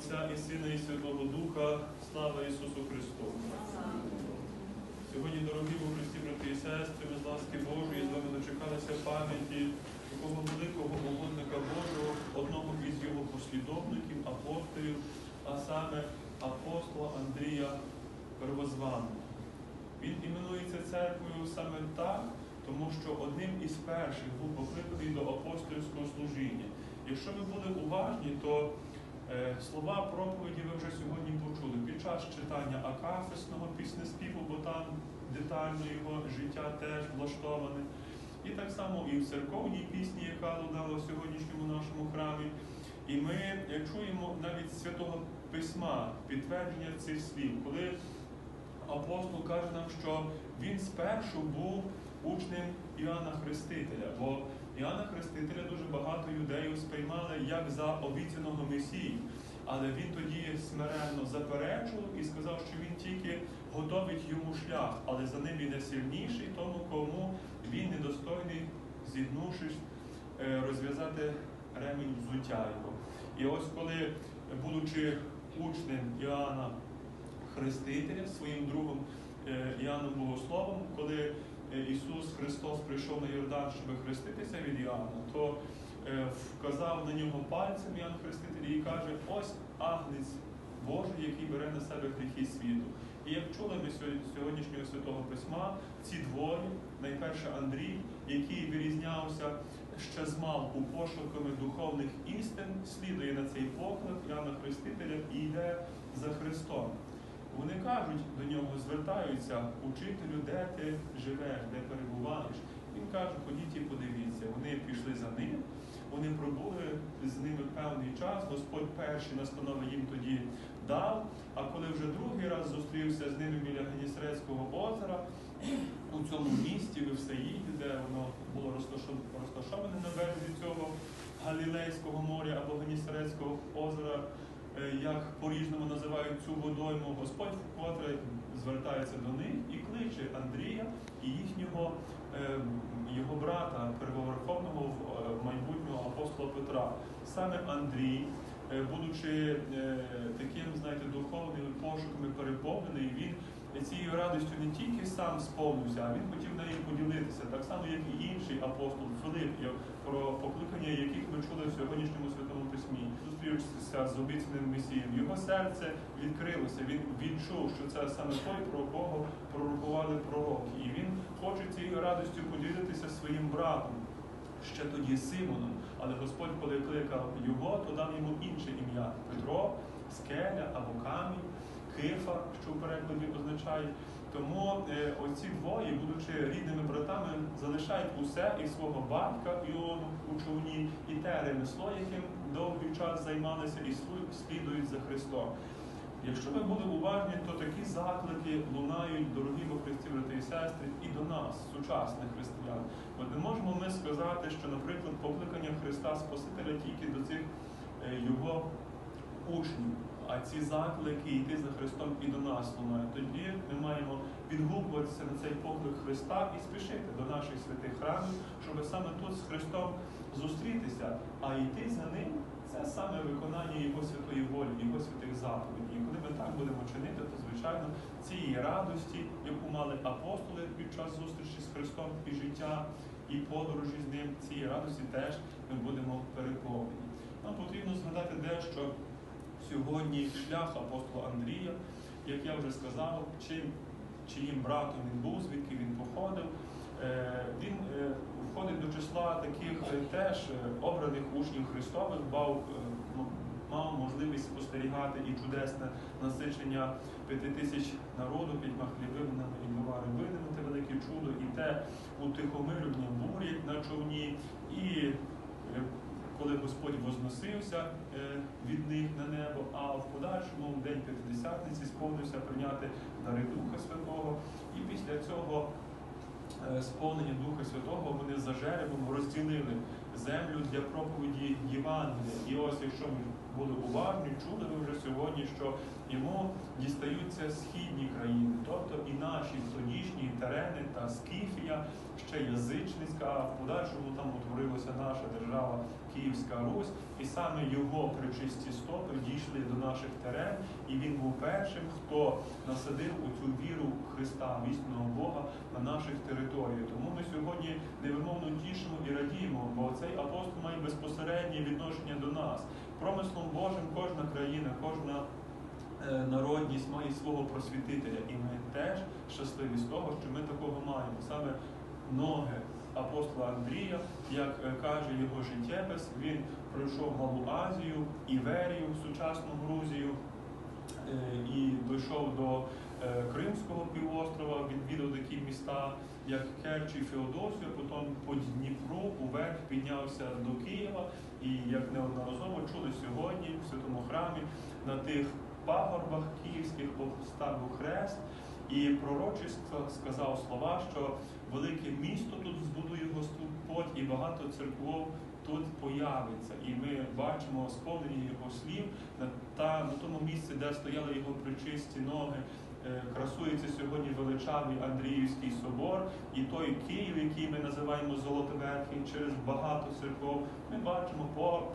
Отця і Сина, і Святого Духа, слава Ісусу Христу. Сьогодні, дорогі у Христі, брати і сестри, ми з ласки Божої з вами дочекалися пам'яті такого великого угодника Божого, одного із його послідовників, апостолів, а саме апостола Андрія Первозваного. Він іменується церквою саме так, тому що одним із перших був покликаний до апостольського служіння. Якщо ви були уважні, то слова проповіді ви вже сьогодні почули під час читання Акафисного піснеспіву, бо там детально його життя теж влаштоване. І так само і в церковній пісні, яка лунала в сьогоднішньому нашому храмі. І ми е, чуємо навіть Святого Письма підтвердження цих слів, коли апостол каже нам, що він спершу був учнем Іоанна Хрестителя, бо Іоанна Хрестителя дуже багато юдеїв сприймали як за обіцяного Месію. Але він тоді смиренно заперечував і сказав, що він тільки готовить йому шлях, але за ним іде сильніший, тому кому він недостойний, зігнувшись, е, розв'язати ремінь взуття його. І ось коли, будучи учнем Іоанна Хрестителя, своїм другом е, Іоанном Богословом, коли Ісус Христос прийшов на Йордан, щоб хреститися від Іоанна, то е, вказав на нього пальцем Іоанн Хреститель і каже: ось агнець Божий, який бере на себе гріхи світу. І як чули ми сьогоднішнього святого письма, ці двоє, найперше Андрій, який вирізнявся ще з малку пошуками духовних істин, слідує на цей поклик Іоанна Хрестителя і йде за Христом. Вони кажуть до нього, звертаються, учителю, де ти живеш, де перебуваєш. Він каже, ходіть і подивіться. Вони пішли за ним, вони пробули з ними певний час. Господь перші настанови їм тоді дав. А коли вже другий раз зустрівся з ними біля Генісрецького озера, у цьому місті Вифсаїді, де воно було розташо- розташоване на березі цього Галілейського моря або Генісрецького озера, як по-різному називають цю водойму, Господь вкотре звертається до них і кличе Андрія і їхнього е, його брата, первоверховного е, майбутнього апостола Петра. Саме Андрій, е, будучи е, таким, знаєте, духовними пошуками переповнений, він цією радістю не тільки сам сповнився, а він хотів нею поділитися, так само, як і інший апостол Филип, про покликання яких ми чули в сьогоднішньому святому письмі. Зустрівшися з обіцяним Месієм, його серце відкрилося. Він відчув, що це саме той, про кого пророкували пророки. І він хоче цією радістю поділитися своїм братом. Ще тоді Симоном, але Господь, коли кликав його, то дав йому інше ім'я Петро, скеля або камінь, кифа, що в перекладі означає. Тому е, оці двоє, будучи рідними братами, залишають усе і свого батька Іону у човні, і те ремесло, яким довгий час займалися, і слідують за Христом. Якщо ви були уважні, то такі заклики лунають, дорогі во Христі, брати і сестри, і до нас, сучасних християн. От не можемо ми сказати, що, наприклад, покликання Христа Спасителя тільки до цих е, його учнів, а ці заклики йти за Христом і до нас лунають. Тоді ми маємо відгукуватися на цей поклик Христа і спішити до наших святих храмів, щоб саме тут з Христом зустрітися, а йти за ним це саме виконання Його святої волі, Його святих заповідей. І коли ми так будемо чинити, то звичайно цієї радості, яку мали апостоли під час зустрічі з Христом і життя, і подорожі з ним, цієї радості теж ми будемо переповнені. Нам потрібно згадати дещо сьогодні шлях апостола Андрія, як я вже сказав, чим, чиїм братом він був, звідки він походив. Е, Він е, входить до числа таких е, теж обраних учнів Христових, мав, е, мав можливість спостерігати і чудесне насичення п'яти тисяч народу, п'ятьма хлібинами і двома рибинами, те велике чудо, і те у утихомирювання бурі на човні, і коли Господь возносився е, від них на небо, а в подальшому в день П'ятидесятниці сповнився прийняти дари Духа Святого. І після цього е, сповнення Духа Святого вони за жеребом розділили землю для проповіді Євангелія. І ось якщо ми були уважні, чули ви вже сьогодні, що йому дістаються східні країни, тобто і наші тодішні терени та Скіфія, ще язичницька, а в подальшому там утворилася наша держава Київська Русь, і саме його причисті стопи дійшли до наших терен, і він був першим, хто насадив у цю віру Христа, вісного Бога на наших територіях. Тому ми сьогодні невимовно тішимо і радіємо, бо цей апостол має безпосереднє відношення до нас. Промислом Божим кожна країна, кожна е, народність має свого просвітителя, і ми теж щасливі з того, що ми такого маємо. Саме ноги апостола Андрія, як е, каже його життєпис, він пройшов Малу Азію, Іверію, сучасну Грузію, і дійшов до е, Кримського півострова, відвідав такі міста, як Керч і Феодосія, потім по Дніпру уверх піднявся до Києва. І як неодноразово чули сьогодні в святому храмі на тих пагорбах київських поставив хрест. І пророчество сказав слова, що велике місто тут збудує Господь, і багато церков тут появиться. І ми бачимо сповнені його слів на та на тому місці, де стояли його причисті ноги. е, Красується сьогодні величавий Андріївський собор, і той Київ, який ми називаємо Золотоверхий, через багато церков, ми бачимо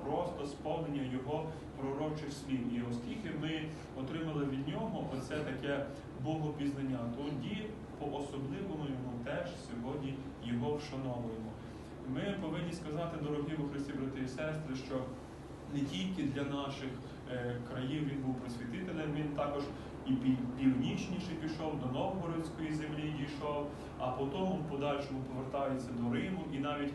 просто сповнення його пророчих слів. І оскільки ми отримали від нього оце таке богопізнання, тоді по-особливому йому теж сьогодні його вшановуємо. Ми повинні сказати, дорогі у Христі, брати і сестри, що не тільки для наших е, країв він був просвітителем, він також і північніше пішов до Новгородської землі дійшов, а потім в подальшому повертається до Риму і навіть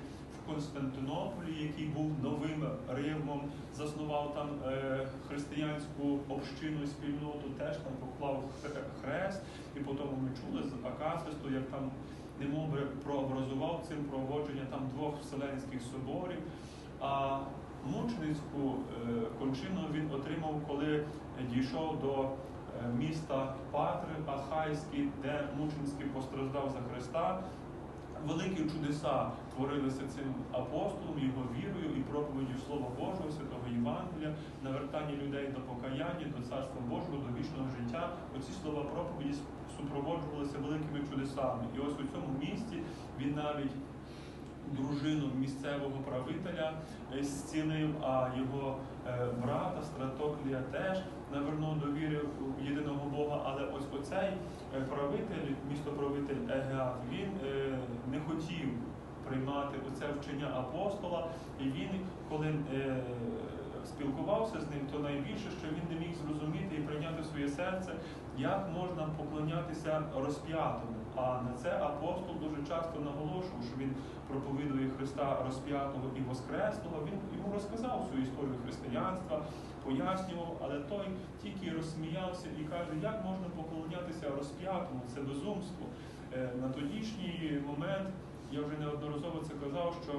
Константинополі, який був новим Римом, заснував там е, християнську общину і спільноту, теж там поклав хрест, і потім ми чули з Акафисту, як там немов прообразував цим проводження там двох вселенських соборів. А мученицьку е, кончину він отримав, коли дійшов до е, міста Патри Ахайський, де мученицький постраждав за Христа. Великі чудеса творилися цим апостолом, його вірою і проповіддю Слова Божого, святого Євангелія, навертання людей до покаяння, до царства Божого, до вічного життя. Оці слова проповіді супроводжувалися великими чудесами. І ось у цьому місці він навіть дружину місцевого правителя е, зцілив, а його е, брата Стратоклія теж навернув до віри в єдиного Бога. Але ось оцей е, правитель, містоправитель Егеат, він не хотів приймати оце вчення апостола, і він, коли спілкувався з ним, то найбільше, що він не міг зрозуміти і прийняти своє серце, як можна поклонятися розп'ятому. А на це апостол дуже часто наголошував, що він проповідує Христа розп'ятого і воскреслого. Він йому розказав свою історію християнства, пояснював, але той тільки розсміявся і каже, як можна поклонятися розп'ятому, це безумство. Е, На тодішній момент я вже неодноразово це казав, що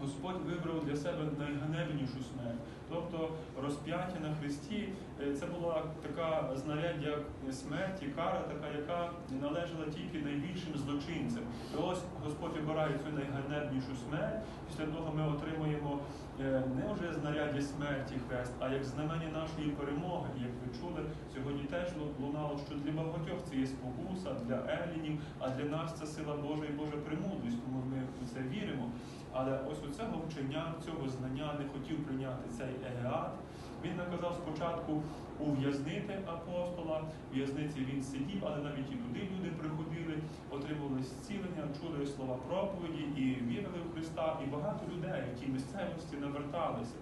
Господь вибрав для себе найганебнішу смерть. Тобто розп'яття на Христі е, це була така знаряддя смерті, кара, така, яка належала тільки найбільшим злочинцям. І ось Господь обирає цю найганебнішу смерть. Після того ми отримуємо не вже знаряддя смерті хрест, а як знамені нашої перемоги. І як ви чули, сьогодні теж лунало, що для багатьох це є спокуса, для елінів, а для нас це сила Божа і Божа премудрість, тому ми в це віримо. Але ось у цього вчення, цього знання не хотів прийняти цей егеат. Він наказав спочатку ув'язнити апостола. В в'язниці він сидів, але навіть і туди люди приходили, отримували зцілення, чули слова проповіді і вірили в Христа. І багато людей в тій місцевості наверталися.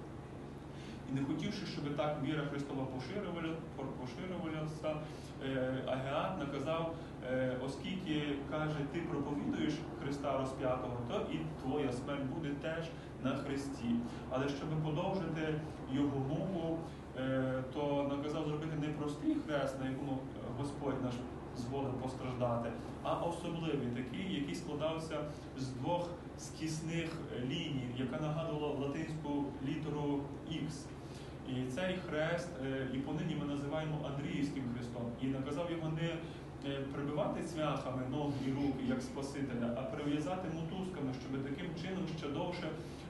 І не хотівши, щоб так віра Христова поширювала- поширювалася, е, Агеат наказав, е, оскільки каже, ти проповідуєш Христа розп'ятого, то і твоя смерть буде теж на Христі. Але щоб подовжити його муку, е, то наказав зробити не простий хрест, на якому Господь наш зволив постраждати, а особливий такий, який складався з двох скісних ліній, яка нагадувала латинську літеру Х. І цей хрест, е, і понині ми називаємо Андріївським хрестом. І наказав його не е, прибивати цвяхами ноги і руки, як Спасителя, а прив'язати мотузками, щоб таким чином ще довше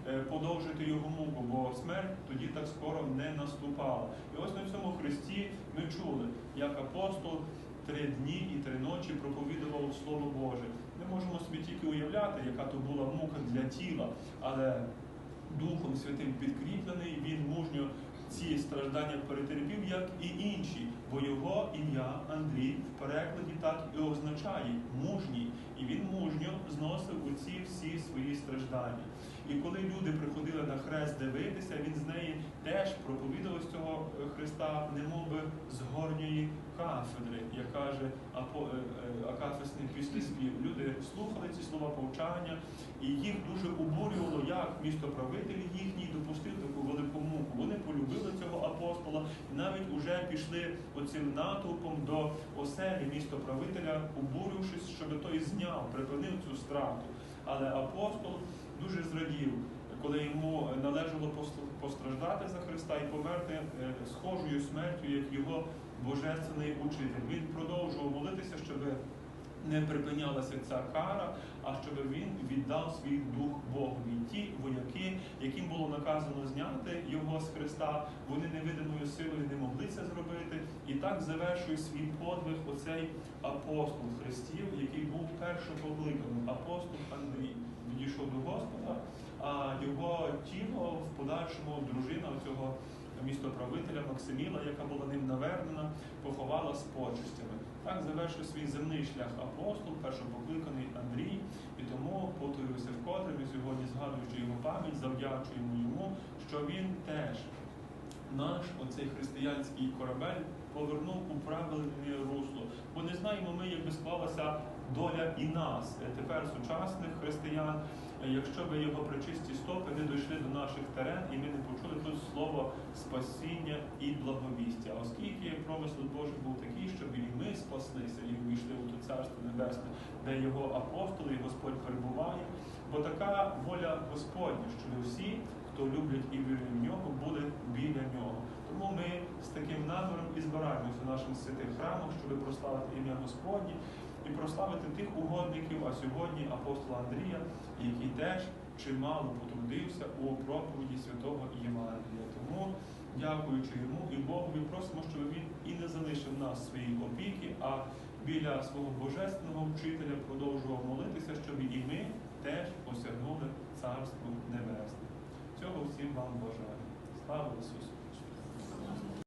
е, подовжити його муку, бо смерть тоді так скоро не наступала. І ось на цьому хресті ми чули, як апостол три дні і три ночі проповідував Слово Боже. Ми можемо собі тільки уявляти, яка то була мука для тіла, але Духом Святим підкріплений, він мужньо ці страждання перетерпів, як і інші, бо його ім'я Андрій в перекладі так і означає мужній. І він мужньо зносив оці всі свої страждання. І коли люди приходили на хрест дивитися, він з неї теж проповідував з цього Христа, немов би з горньої кафедри, як каже е, е, акафисний післеспів. Люди слухали ці слова повчання, і їх дуже обурювало, як містоправитель їхній допустив таку велику муку. Вони полюбили цього апостола і навіть уже пішли оцим натовпом до оселі містоправителя, обурившись, щоб той зняв, припинив цю страту. Але апостол дуже зрадів, коли йому належало постраждати за Христа і померти е, схожою смертю, як його божественний учитель. Він продовжував молитися, щоб не припинялася ця кара, а щоб він віддав свій дух Богові. Ті вояки, яким було наказано зняти його з Христа, вони невидимою силою не могли це зробити. І так завершує свій подвиг оцей апостол Христів, який був першоповликаним, апостол Андрій. Відійшов до Господа, а його тіло в подальшому дружина цього містоправителя Максиміла, яка була ним навернена, поховала з почестями. Так завершив свій земний шлях апостол, першопокликаний Андрій, і тому повторюся вкотре, ми сьогодні згадуючи його пам'ять, завдячуємо йому, що він теж наш оцей християнський корабель повернув у правильне русло. Бо не знаємо ми, як би склалася доля і нас, е, тепер сучасних християн, е, якщо би його причисті стопи не дійшли до наших терен, і ми не почули тут слово спасіння і благовістя. Оскільки промисел Божий був такий, щоб і ми спаслися і увійшли у то царство небесне, де його апостоли і Господь перебуває. Бо така воля Господня, щоб всі, хто люблять і вірують в нього, були біля нього. Тому ми з таким наміром і збираємося в наших святих храмах, щоб прославити ім'я Господнє і прославити тих угодників, а сьогодні апостола Андрія, який теж чимало потрудився у проповіді святого Євангелія. Тому, дякуючи йому і Богу, просимо, щоб він і не залишив нас свої опіки, а біля свого божественного вчителя продовжував молитися, щоб і ми теж осягнули Царство Небесне. Цього всім вам бажаю. Слава Ісусу!